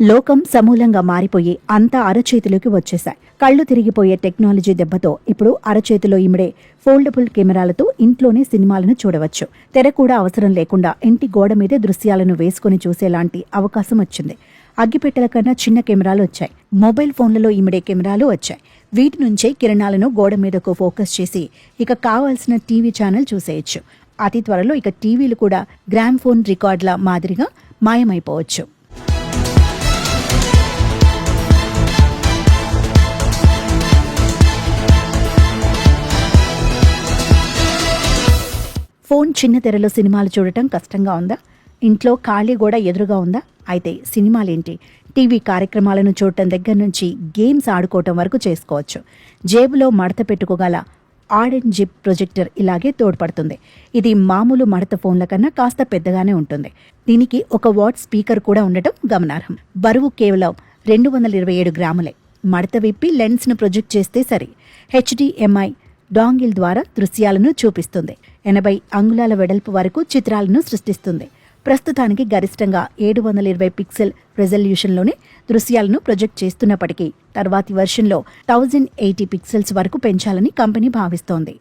లోకం సమూలంగా మారిపోయి అంతా అరచేతిలోకి వచ్చేశాయి. కళ్ళు తిరిగిపోయే టెక్నాలజీ దెబ్బతో ఇప్పుడు అరచేతిలో ఇమిడే ఫోల్డబుల్ కెమెరాలతో ఇంట్లోనే సినిమాలను చూడవచ్చు. తెర కూడా అవసరం లేకుండా ఇంటి గోడ మీదే దృశ్యాలను వేసుకుని చూసేలాంటి అవకాశం వచ్చింది. అగ్గిపెట్టెల కన్నా చిన్న కెమెరాలు వచ్చాయి. మొబైల్ ఫోన్లలో ఇమిడే కెమెరాలు వచ్చాయి. వీటి నుంచే కిరణాలను గోడ మీదకు ఫోకస్ చేసి ఇక కావాల్సిన టీవీ ఛానల్ చూసేయచ్చు. అతి త్వరలో ఇక టీవీలు కూడా గ్రామ్ ఫోన్ రికార్డుల మాదిరిగా మాయమైపోవచ్చు. ఫోన్ చిన్న తెరలో సినిమాలు చూడటం కష్టంగా ఉందా? ఇంట్లో ఖాళీ కూడా ఎదురుగా ఉందా? అయితే సినిమాలేంటి? టీవీ కార్యక్రమాలను చూడటం దగ్గర నుంచి గేమ్స్ ఆడుకోవటం వరకు చేసుకోవచ్చు. జేబులో మడత పెట్టుకోగల ఆడెన్ జిప్ ప్రొజెక్టర్ ఇలాగే తోడ్పడుతుంది. ఇది మామూలు మడత ఫోన్ల కన్నా కాస్త పెద్దగానే ఉంటుంది. దీనికి ఒక వాట్ స్పీకర్ కూడా ఉండటం గమనార్హం. బరువు కేవలం రెండు వందల ఇరవై ఏడు గ్రాములే. మడత విప్పి లెన్స్ను ప్రొజెక్ట్ చేస్తే సరి. హెచ్డిఎంఐ డాంగిల్ ద్వారా దృశ్యాలను చూపిస్తుంది. ఎనభై అంగుళాల వెడల్పు వరకు చిత్రాలను సృష్టిస్తుంది. ప్రస్తుతానికి గరిష్టంగా ఏడు వందల ఇరవై పిక్సెల్ రెజల్యూషన్లోనే దృశ్యాలను ప్రొజెక్ట్ చేస్తున్నప్పటికీ తర్వాతి వర్షన్లో థౌజండ్ ఎయిటీ పిక్సెల్స్ వరకు పెంచాలని కంపెనీ భావిస్తోంది.